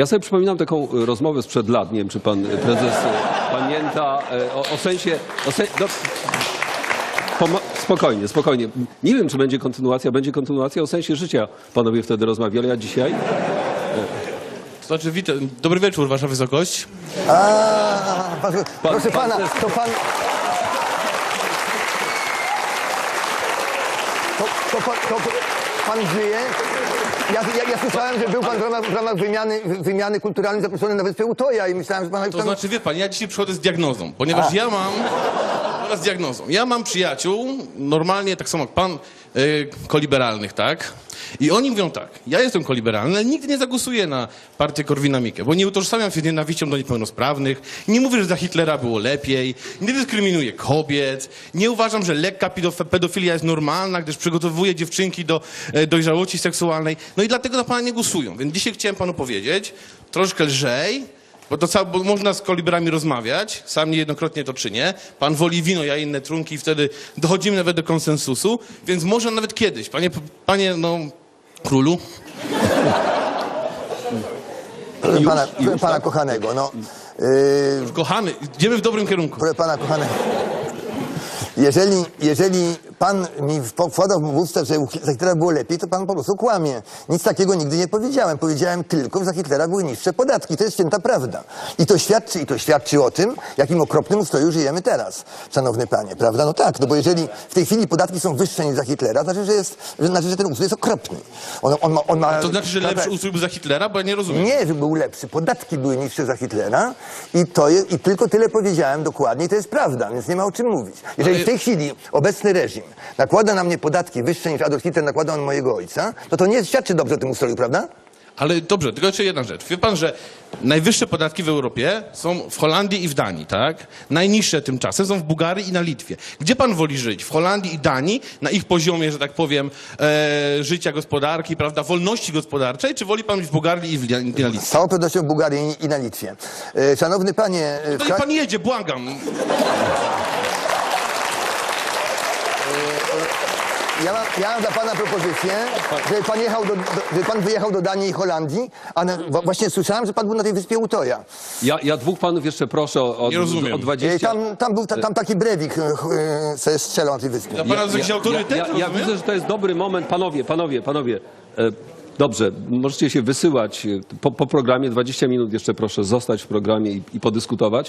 Ja sobie przypominam taką e, rozmowę sprzed lat, nie wiem czy pan e, prezes e, pamięta, o, o sensie... O sen, no, pomo- spokojnie, spokojnie. Nie wiem, czy będzie kontynuacja. Będzie kontynuacja o sensie życia. Panowie wtedy rozmawiali, a dzisiaj? Znaczy, witam. Dobry wieczór, Wasza Wysokość. A, pan, proszę pan pana, to pan... To, to, pan, to pan żyje? Ja, ja, ja słyszałem, że był pan w ramach, w ramach wymiany, wymiany kulturalnej zaproszony na wyspę Utoja i myślałem, że pan... To znaczy, wie pan, ja dzisiaj przychodzę z diagnozą, ponieważ ja mam... Oraz z diagnozą. Ja mam przyjaciół, normalnie tak samo jak pan, y, koliberalnych, tak? I oni mówią tak, ja jestem koliberalny, ale nigdy nie zagłosuję na partię Korwina-Mikke, bo nie utożsamiam się z nienawiścią do niepełnosprawnych, nie mówię, że za Hitlera było lepiej, nie dyskryminuję kobiet, nie uważam, że lekka pedof- pedofilia jest normalna, gdyż przygotowuje dziewczynki do e, dojrzałości seksualnej. No i dlatego na pana nie głosują. Więc dzisiaj chciałem panu powiedzieć, troszkę lżej, bo to cał, bo można z koliberami rozmawiać, sam niejednokrotnie to czynię. Pan woli wino, ja inne trunki i wtedy dochodzimy nawet do konsensusu, więc może nawet kiedyś, panie, panie no, królu, Proszę pana, już, proszę pana tak? kochanego, no... Yy, kochany, idziemy w dobrym kierunku. proszę pana kochanego. Jeżeli, jeżeli pan mi wkładał w usta, że za Hitlera było lepiej, to pan po prostu kłamie. Nic takiego nigdy nie powiedziałem. Powiedziałem tylko, że za Hitlera były niższe podatki. To jest święta prawda. I to świadczy, i to świadczy o tym, jakim okropnym ustroju żyjemy teraz, szanowny panie, prawda? No tak, no bo jeżeli w tej chwili podatki są wyższe niż za Hitlera, to znaczy, że, jest, że, znaczy, że ten ustrój jest okropny. On, on ma, on ma, To znaczy, że lepszy ustrój był za Hitlera, bo ja nie rozumiem. nie, że był lepszy. Podatki były niższe za Hitlera i to je, i tylko tyle powiedziałem dokładnie i to jest prawda, więc nie ma o czym mówić. Jeżeli w tej chwili obecny reżim nakłada na mnie podatki wyższe niż Adolf Hitler nakładał na mojego ojca, to to nie świadczy dobrze o tym ustroju, prawda? Ale dobrze, tylko jeszcze jedna rzecz. Wie pan, że najwyższe podatki w Europie są w Holandii i w Danii, tak? Najniższe tymczasem są w Bułgarii i na Litwie. Gdzie pan woli żyć? W Holandii i Danii, na ich poziomie, że tak powiem, e, życia gospodarki, prawda, wolności gospodarczej, czy woli pan być w Bułgarii i w, i na Litwie? Z całą pewnością w Bułgarii i na Litwie. E, szanowny panie... e, w To niech pan jedzie, błagam. Ja, mam, ja mam dla pana propozycję, żeby pan, jechał do, do, żeby pan wyjechał do Danii i Holandii, a na, wa- właśnie słyszałem, że pan był na tej wyspie Utoja. Ja, ja dwóch panów jeszcze proszę o, o, Nie rozumiem. o E, 20... tam, tam był ta, tam taki brewik, e, e, co jest strzelał na tej wyspie. Pana jest jakiś autorytet, ja, ja, ja rozumiem? widzę, że to jest dobry moment. Panowie, panowie, panowie. E, dobrze, możecie się wysyłać e, po, po programie. 20 minut jeszcze proszę zostać w programie i, i podyskutować.